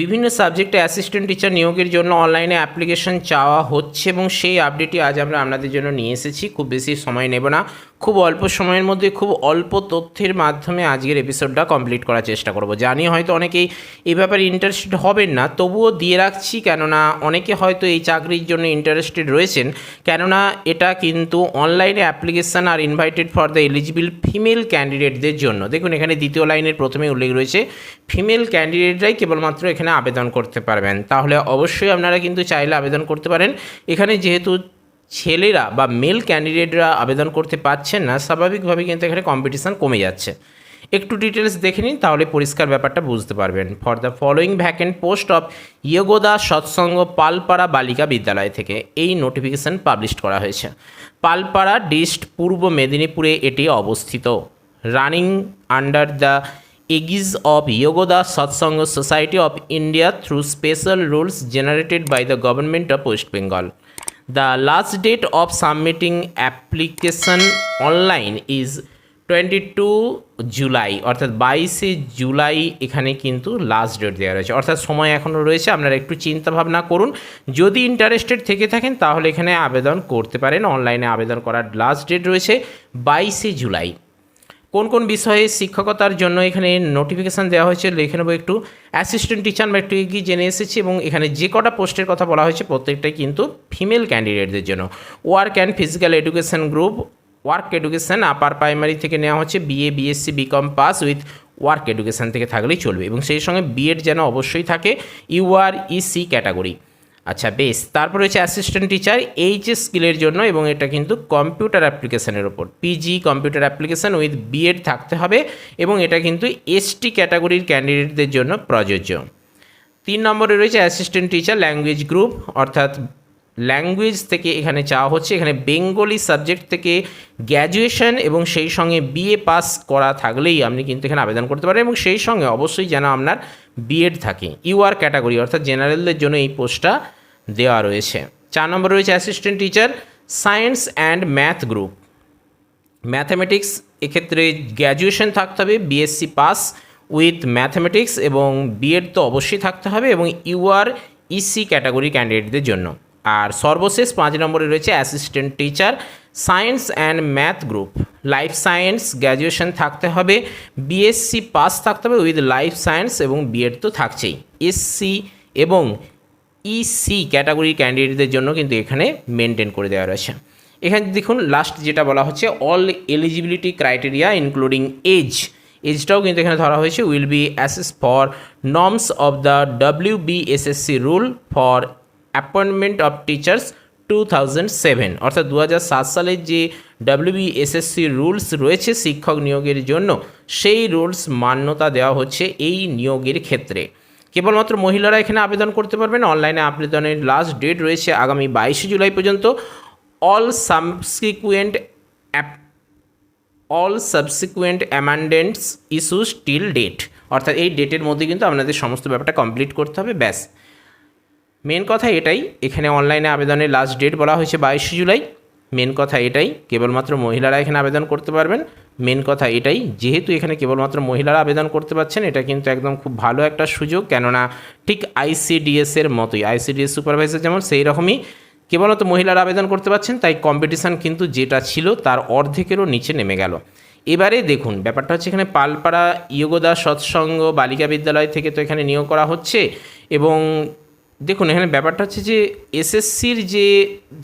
বিভিন্ন সাবজেক্টে assistant teacher নিয়োগের জন্য অনলাইনে অ্যাপ্লিকেশন চাওয়া হচ্ছে এবং সেই আপডেটই আজ আমরা আপনাদের জন্য নিয়ে এসেছি। খুব বেশি সময় নেব না। খুব অল্প সময়ের মধ্যে, খুব অল্প তথ্যের মাধ্যমে আজকের এপিসোডটা কমপ্লিট করার চেষ্টা করব। জানি হয়তো অনেকেই এই ব্যাপারে ইন্টারেস্টেড হবেন না, তবুও দিয়ে রাখছি কেননা অনেকে হয়তো এই চাকরির জন্য ইন্টারেস্টেড রয়েছেন। কেননা এটা কিন্তু অনলাইনে application R invited for the eligible female ক্যান্ডিডেটদের জন্য। দেখুন, এখানে দ্বিতীয় লাইনের প্রথমে উল্লেখ রয়েছে ফিমেল ক্যান্ডিডেটরাই কেবলমাত্র এখানে আবেদন করতে পারবেন। তাহলে অবশ্যই আপনারা কিন্তু চাইলে আবেদন করতে পারেন। এখানে যেহেতু ছেলেরা বা মেল ক্যান্ডিডেটরা আবেদন করতে পারছেন না স্বাভাবিকভাবে কিন্তু এখানে কম্পিটিশান কমে যাচ্ছে। একটু ডিটেলস দেখে নিন, তাহলে পরিষ্কার ব্যাপারটা বুঝতে পারবেন। For the following vacant post of Yogoda Satsanga Palpara Balika Vidyalaya থেকে এই নোটিফিকেশান পাবলিশ করা হয়েছে। পালপাড়া ডিস্ট পূর্ব মেদিনীপুরে এটি অবস্থিত। Running under the aegis of Yogoda Satsanga Society of India through special rules generated by the government of West Bengal. The last date of submitting application online is twenty two July, অর্থাৎ বাইশে জুলাই এখানে কিন্তু last date দেওয়া রয়েছে। অর্থাৎ সময় এখনও রয়েছে, আপনারা একটু চিন্তা ভাবনা করুন। যদি ইন্টারেস্টেড থেকে থাকেন, তাহলে এখানে আবেদন করতে পারেন। অনলাইনে আবেদন করার লাস্ট ডেট রয়েছে বাইশে জুলাই। কোন কোন বিষয়ে শিক্ষকতার জন্য এখানে নোটিফিকেশান দেওয়া হয়েছে লিখে নেব একটু। অ্যাসিস্ট্যান্ট টিচার এগিয়ে জেনে এসেছি এবং এখানে যে কটা পোস্টের কথা বলা হয়েছে প্রত্যেকটাই কিন্তু ফিমেল ক্যান্ডিডেটদের জন্য। Work and physical education group work education upper primary থেকে নেওয়া হচ্ছে BA BSc BCom pass with work education থেকে থাকলেই চলবে এবং সেই সঙ্গে বিএড যেন অবশ্যই থাকে ইউআর ইসি ক্যাটাগরি আচ্ছা বেশ। তারপর রয়েছে অ্যাসিস্ট্যান্ট টিচার এইচএস স্কিলের জন্য এবং এটা কিন্তু কম্পিউটার অ্যাপ্লিকেশানের ওপর PG computer application with BEd থাকতে হবে এবং এটা কিন্তু এসটি ক্যাটাগরির ক্যান্ডিডেটদের জন্য প্রযোজ্য। তিন নম্বরে রয়েছে অ্যাসিস্ট্যান্ট টিচার ল্যাঙ্গুয়েজ গ্রুপ অর্থাৎ ল্যাঙ্গুয়েজ থেকে এখানে চাওয়া হচ্ছে। এখানে বেঙ্গলি সাবজেক্ট থেকে গ্র্যাজুয়েশন এবং সেই সঙ্গে বিএ পাস করা থাকলেই আপনি কিন্তু এখানে আবেদন করতে পারেন এবং সেই সঙ্গে অবশ্যই যেন আপনার বিএড থাকে। ইউআর ক্যাটাগরি অর্থাৎ জেনারেলদের জন্য এই পোস্টটা দেওয়া রয়েছে। চার নম্বর রয়েছে assistant teacher science and math group mathematics এক্ষেত্রে গ্র্যাজুয়েশন থাকতে হবে বিএসসি পাস উইথ ম্যাথামেটিক্স এবং বিএড তো অবশ্যই থাকতে হবে এবং ইউআর ইসি ক্যাটাগরি ক্যান্ডিডেটদের জন্য। আর সর্বশেষ পাঁচ নম্বরে রয়েছে assistant teacher science and math group life science graduation থাকতে হবে বিএসসি পাস থাকতে হবে উইথ লাইফ সায়েন্স এবং বিএড তো থাকছেই। এসসি এবং ইসি ক্যাটাগরি ক্যান্ডিডেটদের জন্য কিন্তু এখানে মেনটেন করে দেওয়া রয়েছে। এখানে দেখুন লাস্ট যেটা বলা হচ্ছে all eligibility criteria including age এজটাও কিন্তু এখানে ধরা হয়েছে। Will be assess for norms of the W BSSC rule for appointment of teachers two thousand seven অর্থাৎ দু হাজার সাত সালের যে ডাব্লিউবিএসএসসি রুলস রয়েছে শিক্ষক নিয়োগের জন্য, সেই রুলস মান্যতা দেওয়া হচ্ছে এই নিয়োগের ক্ষেত্রে। কেবলমাত্র মহিলারা এখানে আবেদন করতে পারবেন। অনলাইনে আবেদনের লাস্ট ডেট রয়েছে আগামী বাইশে জুলাই পর্যন্ত। All subsequent app all subsequent amendments issue still date অর্থাৎ এই ডেটের মধ্যে কিন্তু আপনাদের সমস্ত ব্যাপারটা কমপ্লিট করতে হবে, ব্যাস। মেন কথা এটাই, এখানে অনলাইনে আবেদনের লাস্ট ডেট বলা হয়েছে বাইশে জুলাই। মেন কথা এটাই, কেবলমাত্র মহিলারা এখানে আবেদন করতে পারবেন। মেন কথা এটাই, যেহেতু এখানে কেবলমাত্র মহিলারা আবেদন করতে পারছেন, এটা কিন্তু একদম খুব ভালো একটা সুযোগ। কেননা ঠিক আইসিডিএস এর মতোই আইসিডিএস সুপারভাইজার যেমন সেই রকমই। কেবলমাত্র মহিলারা আবেদন করতে পারছেন, তাই কম্পিটিশান কিন্তু যেটা ছিল তার অর্ধেকেরও নিচে নেমে গেল। এবারে দেখুন, ব্যাপারটা হচ্ছে এখানে পালপাড়া ইয়োগদা সৎসঙ্গ বালিকা বিদ্যালয় থেকে তো এখানে নিয়োগ করা হচ্ছে এবং দেখুন, এখানে ব্যাপারটা হচ্ছে যে এসএসসির যে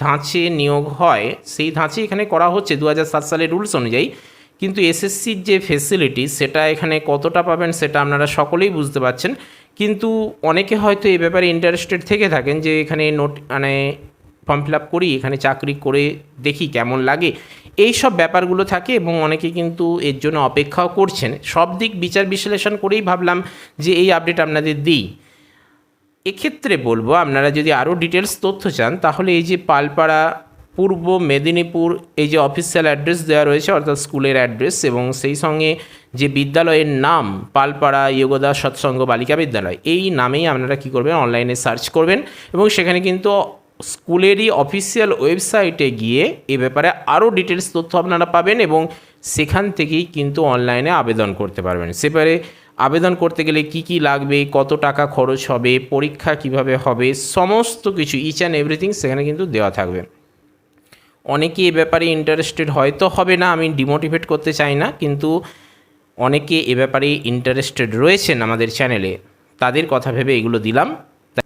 ধাঁচে নিয়োগ হয়, সেই ধাঁচে এখানে করা হচ্ছে দু সালের রুলস অনুযায়ী। কিন্তু এসএসসির যে ফেসিলিটি সেটা এখানে কতটা পাবেন সেটা আপনারা সকলেই বুঝতে পারছেন। কিন্তু অনেকে হয়তো এই ব্যাপারে ইন্টারেস্টেড থেকে থাকেন যে এখানে নোট মানে ফর্ম ফিল আপ করি, এখানে চাকরি করে দেখি কেমন লাগে। এই সব ব্যাপারগুলো থাকে এবং অনেকে কিন্তু এর জন্য অপেক্ষাও করছেন। সব দিক বিচার বিশ্লেষণ করেই ভাবলাম যে এই আপডেট আপনাদের দিই। এক্ষেত্রে বলব, আপনারা যদি আরও ডিটেলস তথ্য চান, তাহলে এই যে পালপাড়া, পূর্ব মেদিনীপুর, এই যে অফিসিয়াল অ্যাড্রেস দেওয়া রয়েছে, অর্থাৎ স্কুলের অ্যাড্রেস এবং সেই সঙ্গে যে বিদ্যালয়ের নাম, পালপাড়া যোগদা সৎসঙ্গ বালিকা বিদ্যালয়, এই নামেই আপনারা কী করবেন? অনলাইনে সার্চ করবেন এবং সেখানে কিন্তু স্কুলেরই অফিসিয়াল ওয়েবসাইটে গিয়ে এ ব্যাপারে আরও ডিটেলস তথ্য আপনারা পাবেন এবং সেখান থেকেই কিন্তু অনলাইনে আবেদন করতে পারবেন। সেপারে আবেদন করতে গেলে কি কি লাগবে, কত টাকা খরচ হবে, পরীক্ষা কীভাবে হবে, সমস্ত কিছু ইচ অ্যান্ড এভরিথিং সেখানে কিন্তু দেওয়া থাকবে। অনেকে এ ব্যাপারে ইন্টারেস্টেড হয়তো হবে না, আমি ডিমোটিভেট করতে চাই না, কিন্তু অনেকে এ ব্যাপারে ইন্টারেস্টেড রয়েছেন আমাদের চ্যানেলে তাদের কথা ভেবে এগুলো দিলাম।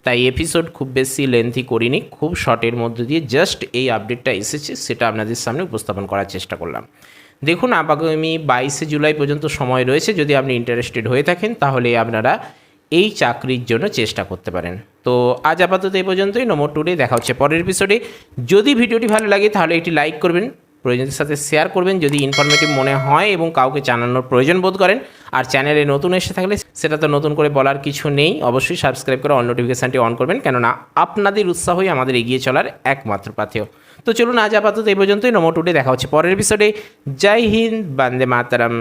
তাই এপিসোড খুব বেশি লেন্থি করিনি, খুব শর্টের মধ্যে দিয়ে জাস্ট এই আপডেটটা এসেছে, সেটা আপনাদের সামনে উপস্থাপন করার চেষ্টা করলাম। দেখুন, আগামী বাইশে জুলাই পর্যন্ত সময় রয়েছে, যদি আপনি ইন্টারেস্টেড হয়ে থাকেন, তাহলে আপনারা এই চাকরির জন্য চেষ্টা করতে পারেন। তো আজ আপাতত এই পর্যন্তই নম্বর টুডে দেখা হচ্ছে পরের এপিসোডে যদি ভিডিওটি ভালো লাগে, তাহলে একটি লাইক করবেন প্রয়োজনের সাথে শেয়ার করবেন যদি ইনফরমেটিভ মনে হয় এবং কাউকে জানানোর প্রয়োজন বোধ করেন। আর চ্যানেলে নতুন এসে থাকলে সেটা তো নতুন করে বলার কিছু নেই। অবশ্যই সাবস্ক্রাইব করে অল নোটিফিকেশানটি অন করবেন। কেননা আপনাদের উৎসাহই আমাদের এগিয়ে চলার একমাত্র পাথেও তো চলুন আজ আপাতত এই পর্যন্তই। নমো টুডে দেখা হচ্ছে পরের এপিসোডে জয় হিন্দ, বান্দে মাতারাম।